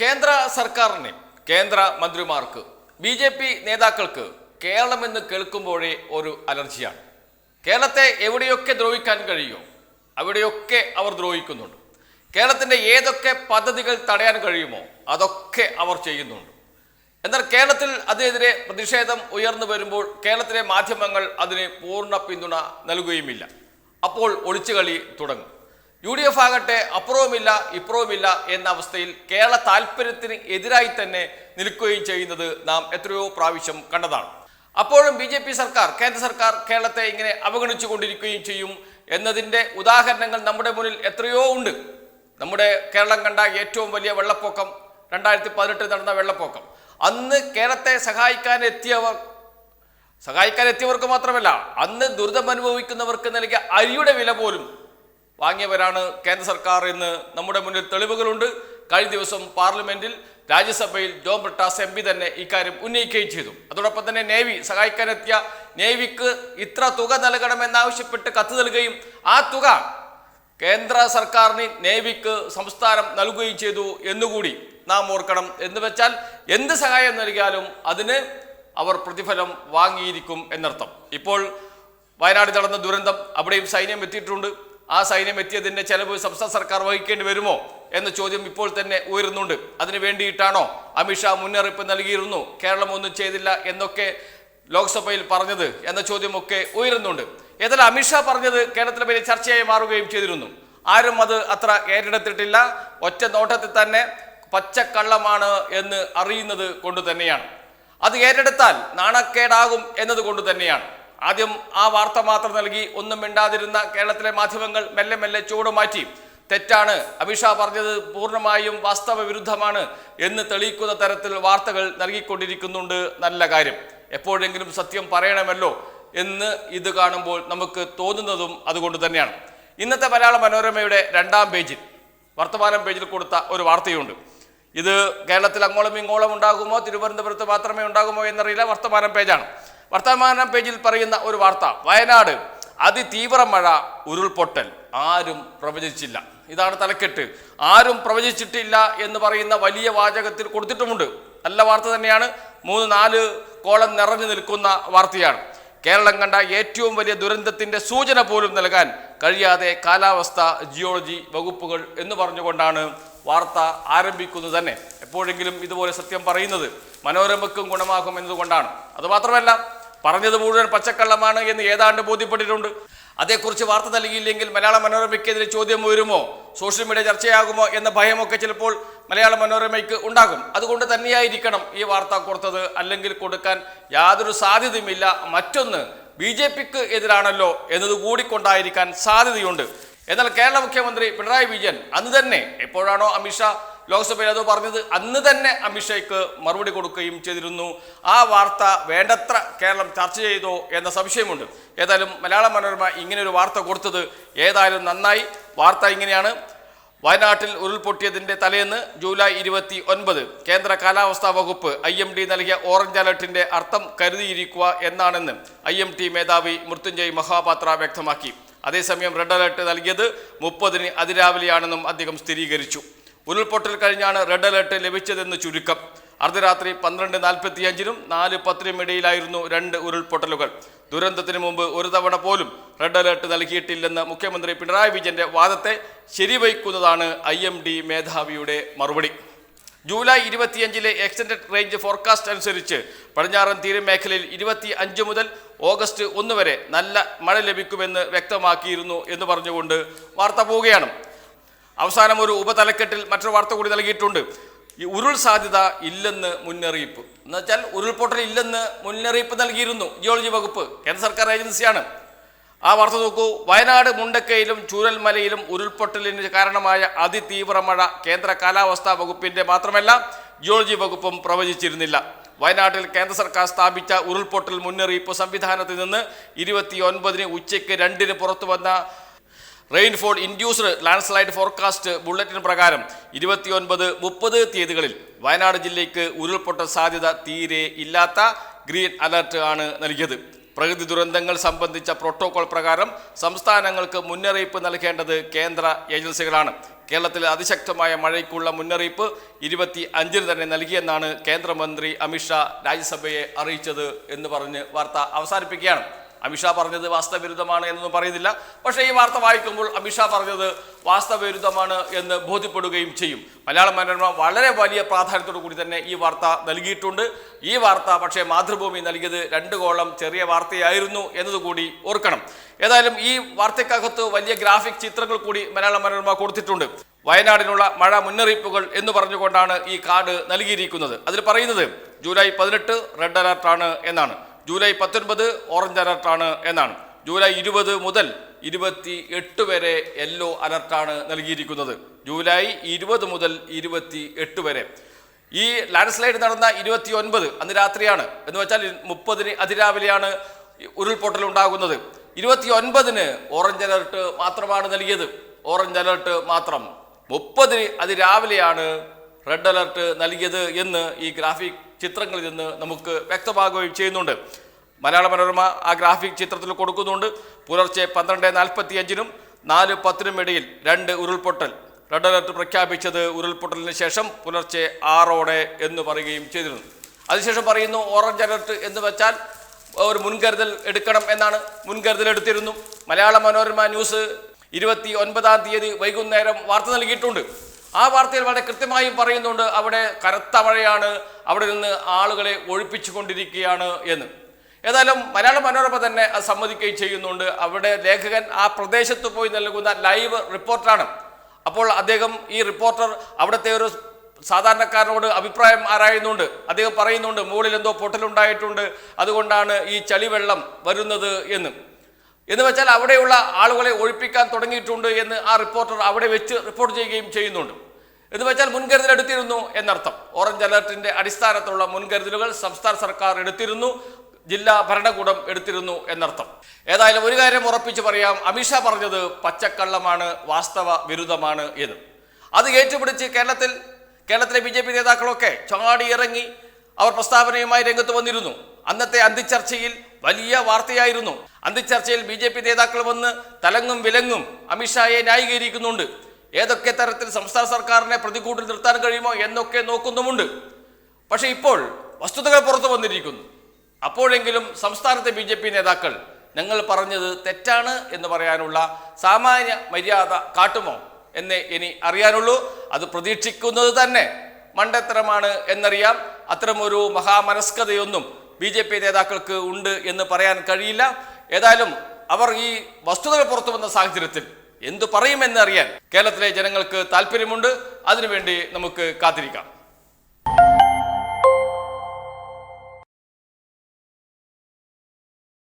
കേന്ദ്ര സർക്കാരിന് കേന്ദ്ര മന്ത്രിമാർക്ക് ബി ജെ പി നേതാക്കൾക്ക് കേരളമെന്ന് കേൾക്കുമ്പോഴേ ഒരു അലർജിയാണ്. കേരളത്തെ എവിടെയൊക്കെ ദ്രോഹിക്കാൻ കഴിയുമോ അവിടെയൊക്കെ അവർ ദ്രോഹിക്കുന്നുണ്ട്. കേരളത്തിന്റെ ഏതൊക്കെ പദ്ധതികൾ തടയാൻ കഴിയുമോ അതൊക്കെ അവർ ചെയ്യുന്നുണ്ട്. എന്നാൽ കേരളത്തിൽ അതിനെതിരെ പ്രതിഷേധം ഉയർന്നു വരുമ്പോൾ കേരളത്തിലെ മാധ്യമങ്ങൾ അതിന് പൂർണ പിന്തുണ നൽകുകയുമില്ല. അപ്പോൾ ഒളിച്ചുകളി തുടങ്ങും. യു ഡി എഫ് ആകട്ടെ അപ്പുറവുമില്ല ഇപ്പുറവുമില്ല എന്ന അവസ്ഥയിൽ കേരള താല്പര്യത്തിന് എതിരായി തന്നെ നിൽക്കുകയും ചെയ്യുന്നത് നാം എത്രയോ പ്രാവശ്യം കണ്ടതാണ്. അപ്പോഴും ബി ജെ പി സർക്കാർ കേന്ദ്ര സർക്കാർ കേരളത്തെ ഇങ്ങനെ അവഗണിച്ചു കൊണ്ടിരിക്കുകയും ചെയ്യും എന്നതിന്റെ ഉദാഹരണങ്ങൾ നമ്മുടെ മുന്നിൽ എത്രയോ ഉണ്ട്. നമ്മുടെ കേരളം കണ്ട ഏറ്റവും വലിയ വെള്ളപ്പൊക്കം രണ്ടായിരത്തി പതിനെട്ടിൽ നടന്ന വെള്ളപ്പൊക്കം. അന്ന് കേരളത്തെ സഹായിക്കാൻ എത്തിയവർ സഹായിക്കാൻ എത്തിയവർക്ക് മാത്രമല്ല അന്ന് ദുരിതം അനുഭവിക്കുന്നവർക്ക് നൽകിയ അരിയുടെ വില പോലും വാങ്ങിയവരാണ് കേന്ദ്ര സർക്കാർ എന്ന് നമ്മുടെ മുന്നിൽ തെളിവുകളുണ്ട്. കഴിഞ്ഞ ദിവസം പാർലമെന്റിൽ രാജ്യസഭയിൽ ജോൺ ബ്രിട്ടാസ് എം പി തന്നെ ഇക്കാര്യം ഉന്നയിക്കുകയും ചെയ്തു. അതോടൊപ്പം തന്നെ നേവി സഹായിക്കാനെത്തിയ നേവിക്ക് ഇത്ര തുക നൽകണമെന്നാവശ്യപ്പെട്ട് കത്ത് നൽകുകയും ആ തുക കേന്ദ്ര സർക്കാരിന് നേവിക്ക് സംസ്ഥാനം നൽകുകയും ചെയ്തു എന്നുകൂടി നാം ഓർക്കണം. എന്ന് വെച്ചാൽ എന്ത് സഹായം നൽകിയാലും അതിന് അവർ പ്രതിഫലം വാങ്ങിയിരിക്കും എന്നർത്ഥം. ഇപ്പോൾ വയനാട് നടന്ന ദുരന്തം അവിടെയും സൈന്യം എത്തിയിട്ടുണ്ട്. ആ സൈന്യം എത്തിയതിന്റെ ചെലവ് സംസ്ഥാന സർക്കാർ വഹിക്കേണ്ടി വരുമോ എന്ന ചോദ്യം ഇപ്പോൾ തന്നെ ഉയരുന്നുണ്ട്. അതിനു വേണ്ടിയിട്ടാണോ അമിത്ഷാ മുന്നറിയിപ്പ് നൽകിയിരുന്നു? കേരളം ഒന്നും ചെയ്തില്ല എന്നൊക്കെ ലോക്സഭയിൽ പറഞ്ഞത് എന്ന ചോദ്യമൊക്കെ ഉയരുന്നുണ്ട്. ഏതായാലും അമിത്ഷാ പറഞ്ഞത് കേരളത്തിലെ വലിയ ചർച്ചയായി മാറുകയും ചെയ്തിരുന്നു. ആരും അത് അത്ര ഏറ്റെടുത്തിട്ടില്ല. ഒറ്റ നോട്ടത്തിൽ തന്നെ പച്ചക്കള്ളമാണ് എന്ന് അറിയുന്നത് കൊണ്ട് തന്നെയാണ്. അത് ഏറ്റെടുത്താൽ നാണക്കേടാകും എന്നത് കൊണ്ട് തന്നെയാണ്. ആദ്യം ആ വാർത്ത മാത്രം നൽകി ഒന്നും മിണ്ടാതിരുന്ന കേരളത്തിലെ മാധ്യമങ്ങൾ മെല്ലെ മെല്ലെ ചൂട് മാറ്റി. തെറ്റാണ്. അമിത്ഷാ പറഞ്ഞത് പൂർണമായും വാസ്തവ വിരുദ്ധമാണ് എന്ന് തെളിയിക്കുന്ന തരത്തിൽ വാർത്തകൾ നൽകിക്കൊണ്ടിരിക്കുന്നുണ്ട്. നല്ല കാര്യം. എപ്പോഴെങ്കിലും സത്യം പറയണമല്ലോ എന്ന് ഇത് കാണുമ്പോൾ നമുക്ക് തോന്നുന്നതും അതുകൊണ്ട് തന്നെയാണ്. ഇന്നത്തെ മലയാള മനോരമയുടെ രണ്ടാം പേജിൽ വർത്തമാനം പേജിൽ കൊടുത്ത ഒരു വാർത്തയുണ്ട്. ഇത് കേരളത്തിൽ അങ്ങോളം ഇങ്ങോളം ഉണ്ടാകുമോ? തിരുവനന്തപുരത്ത് മാത്രമേ ഉണ്ടാകുമോ എന്നറിയില്ല. വർത്തമാനം പേജാണ്. വർത്തമാനം പേജിൽ പറയുന്ന ഒരു വാർത്ത. വയനാട്. അതിതീവ്ര മഴ ഉരുൾപൊട്ടൽ. ആരും പ്രവചിച്ചില്ല. ഇതാണ് തലക്കെട്ട്. ആരും പ്രവചിച്ചിട്ടില്ല എന്ന് പറയുന്ന വലിയ വാചകത്തിൽ കൊടുത്തിട്ടുമുണ്ട്. നല്ല വാർത്ത തന്നെയാണ്. മൂന്ന് നാല് കോളം നിറഞ്ഞു നിൽക്കുന്ന വാർത്തയാണ്. കേരളം കണ്ട ഏറ്റവും വലിയ ദുരന്തത്തിന്റെ സൂചന പോലും നൽകാൻ കഴിയാതെ കാലാവസ്ഥ ജിയോളജി വകുപ്പുകൾ എന്ന് പറഞ്ഞുകൊണ്ടാണ് വാർത്ത ആരംഭിക്കുന്നത് തന്നെ. എപ്പോഴെങ്കിലും ഇതുപോലെ സത്യം പറയുന്നത് മനോരമക്കും ഗുണമാകും എന്നതുകൊണ്ടാണ്. അതുമാത്രമല്ല പറഞ്ഞത് മുഴുവൻ പച്ചക്കള്ളമാണ് എന്ന് ഏതാണ്ട് ബോധ്യപ്പെട്ടിട്ടുണ്ട്. അതേക്കുറിച്ച് വാർത്ത നൽകിയില്ലെങ്കിൽ മലയാള മനോരമയ്ക്കെതിരെ ചോദ്യം ഉയരുമോ? സോഷ്യൽ മീഡിയ ചർച്ചയാകുമോ എന്ന ഭയമൊക്കെ ചിലപ്പോൾ മലയാള മനോരമയ്ക്ക് ഉണ്ടാകും. അതുകൊണ്ട് തന്നെയായിരിക്കണം ഈ വാർത്ത കൊടുത്തത്. അല്ലെങ്കിൽ കൊടുക്കാൻ യാതൊരു സാധ്യതയുമില്ല. മറ്റൊന്ന് ബി ജെ പിക്ക് എതിരാണല്ലോ എന്നത് കൂടിക്കൊണ്ടായിരിക്കാൻ സാധ്യതയുണ്ട്. എന്നാൽ കേരള മുഖ്യമന്ത്രി പിണറായി വിജയൻ അന്ന് തന്നെ എപ്പോഴാണോ അമിത്ഷാ ലോക്സഭയിൽ അത് പറഞ്ഞത് അന്ന് തന്നെ അമിത്ഷായ്ക്ക് മറുപടി കൊടുക്കുകയും ചെയ്തിരുന്നു. ആ വാർത്ത വേണ്ടത്ര കേരളം ചർച്ച ചെയ്തോ എന്ന സംശയമുണ്ട്. ഏതായാലും മലയാള മനോരമ ഇങ്ങനെ ഒരു വാർത്ത കൊടുത്തത് ഏതായാലും നന്നായി. വാർത്ത ഇങ്ങനെയാണ്. വയനാട്ടിൽ ഉരുൾപൊട്ടിയതിന്റെ തലേന്ന് ജൂലൈ ഇരുപത്തി ഒൻപത് കേന്ദ്ര കാലാവസ്ഥാ വകുപ്പ് ഐ എം ഡി നൽകിയ ഓറഞ്ച് അലർട്ടിന്റെ അർത്ഥം കരുതിയിരിക്കുക എന്നാണെന്ന് ഐ എം ടി മേധാവി മൃത്യുഞ്ജയ് മഹാപാത്ര വ്യക്തമാക്കി. അതേസമയം റെഡ് അലർട്ട് നൽകിയത് മുപ്പതിന് അതിരാവിലെയാണെന്നും അദ്ദേഹം സ്ഥിരീകരിച്ചു. ഉരുൾപൊട്ടൽ കഴിഞ്ഞാണ് റെഡ് അലർട്ട് ലഭിച്ചതെന്ന് ചുരുക്കം. അർദ്ധരാത്രി പന്ത്രണ്ട് നാൽപ്പത്തിയഞ്ചിനും നാല് പത്തിനും ഇടയിലായിരുന്നു രണ്ട് ഉരുൾപൊട്ടലുകൾ. ദുരന്തത്തിന് മുമ്പ് ഒരു തവണ പോലും റെഡ് അലർട്ട് നൽകിയിട്ടില്ലെന്ന് മുഖ്യമന്ത്രി പിണറായി വിജയന്റെ വാദത്തെ ശരിവയ്ക്കുന്നതാണ് ഐ മേധാവിയുടെ മറുപടി. ജൂലൈ ഇരുപത്തിയഞ്ചിലെ എക്സ്റ്റൻഡഡ് റേഞ്ച് ഫോർകാസ്റ്റ് അനുസരിച്ച് പടിഞ്ഞാറൻ തീരമേഖലയിൽ ഇരുപത്തി അഞ്ച് മുതൽ ഓഗസ്റ്റ് ഒന്ന് വരെ നല്ല മഴ ലഭിക്കുമെന്ന് വ്യക്തമാക്കിയിരുന്നു എന്ന് പറഞ്ഞുകൊണ്ട് വാർത്ത പോവുകയാണ്. അവസാനം ഒരു ഉപതലക്കെട്ടിൽ മറ്റൊരു വാർത്ത കൂടി നൽകിയിട്ടുണ്ട്. ഈ ഉരുൾ സാധ്യത ഇല്ലെന്ന് മുന്നറിയിപ്പ്. എന്നുവെച്ചാൽ ഉരുൾപൊട്ടൽ ഇല്ലെന്ന് മുന്നറിയിപ്പ് നൽകിയിരുന്നു. ജിയോളജി വകുപ്പ് കേന്ദ്ര സർക്കാർ ഏജൻസിയാണ്. ആ വാർത്ത നോക്കൂ. വയനാട് മുണ്ടക്കയിലും ചൂരൽമലയിലും ഉരുൾപൊട്ടലിന് കാരണമായ അതിതീവ്ര മഴ കേന്ദ്ര കാലാവസ്ഥാ വകുപ്പിന്റെ മാത്രമല്ല ജിയോളജി വകുപ്പും പ്രവചിച്ചിരുന്നില്ല. വയനാട്ടിൽ കേന്ദ്ര സർക്കാർ സ്ഥാപിച്ച ഉരുൾപൊട്ടൽ മുന്നറിയിപ്പ് സംവിധാനത്തിൽ നിന്ന് ഇരുപത്തി ഒൻപതിന് ഉച്ചയ്ക്ക് രണ്ടിന് പുറത്തു വന്ന rainfall induced landslide forecast bulletin പ്രകാരം ഇരുപത്തിയൊൻപത് മുപ്പത് തീയതികളിൽ വയനാട് ജില്ലയ്ക്ക് ഉരുൾപൊട്ടൽ സാധ്യത തീരെ ഇല്ലാത്ത ഗ്രീൻ അലർട്ട് ആണ് നൽകിയത്. പ്രകൃതി ദുരന്തങ്ങൾ സംബന്ധിച്ച പ്രോട്ടോകോൾ പ്രകാരം സംസ്ഥാനങ്ങൾക്ക് മുന്നറിയിപ്പ് നൽകേണ്ടത് കേന്ദ്ര ഏജൻസികളാണ്. കേരളത്തിൽ അതിശക്തമായ മഴയ്ക്കുള്ള മുന്നറിയിപ്പ് ഇരുപത്തി അഞ്ചിന് തന്നെ നൽകിയെന്നാണ് കേന്ദ്രമന്ത്രി അമിത്ഷാ രാജ്യസഭയെ അറിയിച്ചത് എന്ന് പറഞ്ഞ് വാർത്ത അവസാനിപ്പിക്കുകയാണ്. അമിത്ഷാ പറഞ്ഞത് വാസ്തവവിരുദ്ധമാണ് എന്നൊന്നും പറയുന്നില്ല. പക്ഷേ ഈ വാർത്ത വായിക്കുമ്പോൾ അമിഷാ പറഞ്ഞത് വാസ്തവവിരുദ്ധമാണ് എന്ന് ബോധ്യപ്പെടുകയും ചെയ്യും. മലയാള മനോരമ വളരെ വലിയ പ്രാധാന്യത്തോടു കൂടി തന്നെ ഈ വാർത്ത നൽകിയിട്ടുണ്ട്. ഈ വാർത്ത പക്ഷേ മാതൃഭൂമി നൽകിയത് രണ്ട് കോളം ചെറിയ വാർത്തയായിരുന്നു എന്നതുകൂടി ഓർക്കണം. ഏതായാലും ഈ വാർത്തക്കകത്ത് വലിയ ഗ്രാഫിക് ചിത്രങ്ങൾ കൂടി മലയാള മനോരമ കൊടുത്തിട്ടുണ്ട്. വയനാടിനുള്ള മഴ മുന്നറിയിപ്പുകൾ എന്ന് പറഞ്ഞുകൊണ്ടാണ് ഈ കാർഡ് നൽകിയിരിക്കുന്നത്. അതിൽ പറയുന്നത് ജൂലൈ പതിനെട്ട് റെഡ് അലർട്ടാണ് എന്നാണ്. ജൂലൈ പത്തൊൻപത് ഓറഞ്ച് അലർട്ടാണ് എന്നാണ്. ജൂലൈ ഇരുപത് മുതൽ ഇരുപത്തി എട്ട് വരെ യെല്ലോ അലർട്ടാണ് നൽകിയിരിക്കുന്നത്. ജൂലൈ ഇരുപത് മുതൽ ഇരുപത്തി എട്ട് വരെ. ഈ ലാൻഡ് സ്ലൈഡ് നടന്ന ഇരുപത്തി ഒൻപത് അന്ന് രാത്രിയാണ്. എന്ന് വെച്ചാൽ മുപ്പതിന് അതിരാവിലെയാണ് ഉരുൾപൊട്ടൽ ഉണ്ടാകുന്നത്. ഇരുപത്തി ഒൻപതിന് ഓറഞ്ച് അലർട്ട് മാത്രമാണ് നൽകിയത്. ഓറഞ്ച് അലർട്ട് മാത്രം. മുപ്പതിന് അതിരാവിലെയാണ് റെഡ് അലർട്ട് നൽകിയത് എന്ന് ഈ ഗ്രാഫിക് ചിത്രങ്ങളിൽ നിന്ന് നമുക്ക് വ്യക്തമാകുകയും ചെയ്യുന്നുണ്ട്. മലയാള മനോരമ ആ ഗ്രാഫിക് ചിത്രത്തിൽ കൊടുക്കുന്നുണ്ട്. പുലർച്ചെ പന്ത്രണ്ട് നാൽപ്പത്തി അഞ്ചിനും നാല് പത്തിനും ഇടയിൽ രണ്ട് ഉരുൾപൊട്ടൽ. റെഡ് അലർട്ട് പ്രഖ്യാപിച്ചത് ഉരുൾപൊട്ടലിന് ശേഷം പുലർച്ചെ ആറോടെ എന്ന് പറയുകയും ചെയ്തിരുന്നു. അതിനുശേഷം പറയുന്നു ഓറഞ്ച് അലർട്ട് എന്ന് വെച്ചാൽ ഒരു മുൻകരുതൽ എടുക്കണം എന്നാണ് മുൻകരുതൽ എടുത്തിരുന്നു. മലയാള മനോരമ ന്യൂസ് ഇരുപത്തി ഒൻപതാം തീയതി വൈകുന്നേരം വാർത്ത നൽകിയിട്ടുണ്ട്. ആ വാർത്തയിൽ വളരെ കൃത്യമായും പറയുന്നുണ്ട് അവിടെ കറുത്ത മഴയാണ് അവിടെ നിന്ന് ആളുകളെ ഒഴിപ്പിച്ചു കൊണ്ടിരിക്കുകയാണ് എന്ന്. ഏതായാലും മലയാള മനോരമ തന്നെ അത് സമ്മതിക്കുകയും ചെയ്യുന്നുണ്ട്. അവിടെ ലേഖകൻ ആ പ്രദേശത്ത് പോയി നൽകുന്ന ലൈവ് റിപ്പോർട്ടാണ്. അപ്പോൾ അദ്ദേഹം ഈ റിപ്പോർട്ടർ അവിടുത്തെ ഒരു സാധാരണക്കാരനോട് അഭിപ്രായം ആരായുന്നുണ്ട്? അദ്ദേഹം പറയുന്നുണ്ട് മുകളിൽ എന്തോ പൊട്ടലുണ്ടായിട്ടുണ്ട് അതുകൊണ്ടാണ് ഈ ചളിവെള്ളം വരുന്നത് എന്ന്. എന്ന് വെച്ചാൽ അവിടെയുള്ള ആളുകളെ ഒഴിപ്പിക്കാൻ തുടങ്ങിയിട്ടുണ്ട് എന്ന് ആ റിപ്പോർട്ടർ അവിടെ വെച്ച് റിപ്പോർട്ട് ചെയ്യുകയും ചെയ്യുന്നുണ്ട്. എന്ന് വെച്ചാൽ മുൻകരുതൽ എടുത്തിരുന്നു എന്നർത്ഥം. ഓറഞ്ച് അലർട്ടിന്റെ അടിസ്ഥാനത്തിലുള്ള മുൻകരുതലുകൾ സംസ്ഥാന സർക്കാർ എടുത്തിരുന്നു ജില്ലാ ഭരണകൂടം എടുത്തിരുന്നു എന്നർത്ഥം. ഏതായാലും ഒരു കാര്യം ഉറപ്പിച്ച് പറയാം അമിത്ഷാ പറഞ്ഞത് പച്ചക്കള്ളമാണ് വാസ്തവ വിരുദ്ധമാണ് എന്ന്. അത് ഏറ്റുപിടിച്ച് കേരളത്തിൽ കേരളത്തിലെ ബി ജെ പി നേതാക്കളൊക്കെ ചാടി ഇറങ്ങി അവർ പ്രസ്താവനയുമായി രംഗത്ത് വന്നിരുന്നു. അന്നത്തെ അന്തിച്ചർച്ചയിൽ വലിയ വാർത്തയായിരുന്നു. അന്തിച്ചർച്ചയിൽ ബി ജെ പി നേതാക്കൾ വന്ന് തലങ്ങും വിലങ്ങും അമിത്ഷായെ ന്യായീകരിക്കുന്നുണ്ട്. ഏതൊക്കെ തരത്തിൽ സംസ്ഥാന സർക്കാരിനെ പ്രതികൂട്ടിൽ നിർത്താൻ കഴിയുമോ എന്നൊക്കെ നോക്കുന്നുമുണ്ട്. പക്ഷേ ഇപ്പോൾ വസ്തുതകൾ പുറത്തു വന്നിരിക്കുന്നു. അപ്പോഴെങ്കിലും സംസ്ഥാനത്തെ ബി ജെ പി നേതാക്കൾ ഞങ്ങൾ പറഞ്ഞത് തെറ്റാണ് എന്ന് പറയാനുള്ള സാമാന്യ മര്യാദ കാട്ടുമോ എന്നേ ഇനി അറിയാനുള്ളൂ. അത് പ്രതീക്ഷിക്കുന്നത് തന്നെ മണ്ടത്തരമാണ് എന്നറിയാം. അത്തരമൊരു മഹാമനസ്കതയൊന്നും ബി ജെ പി നേതാക്കൾക്ക് ഉണ്ട് എന്ന് പറയാൻ കഴിയില്ല. ഏതായാലും അവർ ഈ വസ്തുതകൾ പുറത്തു വന്ന സാഹചര്യത്തിൽ എന്തു പറയുമെന്ന് അറിയാൻ കേരളത്തിലെ ജനങ്ങൾക്ക് താല്പര്യമുണ്ട് അതിനുവേണ്ടി നമുക്ക് കാത്തിരിക്കാം.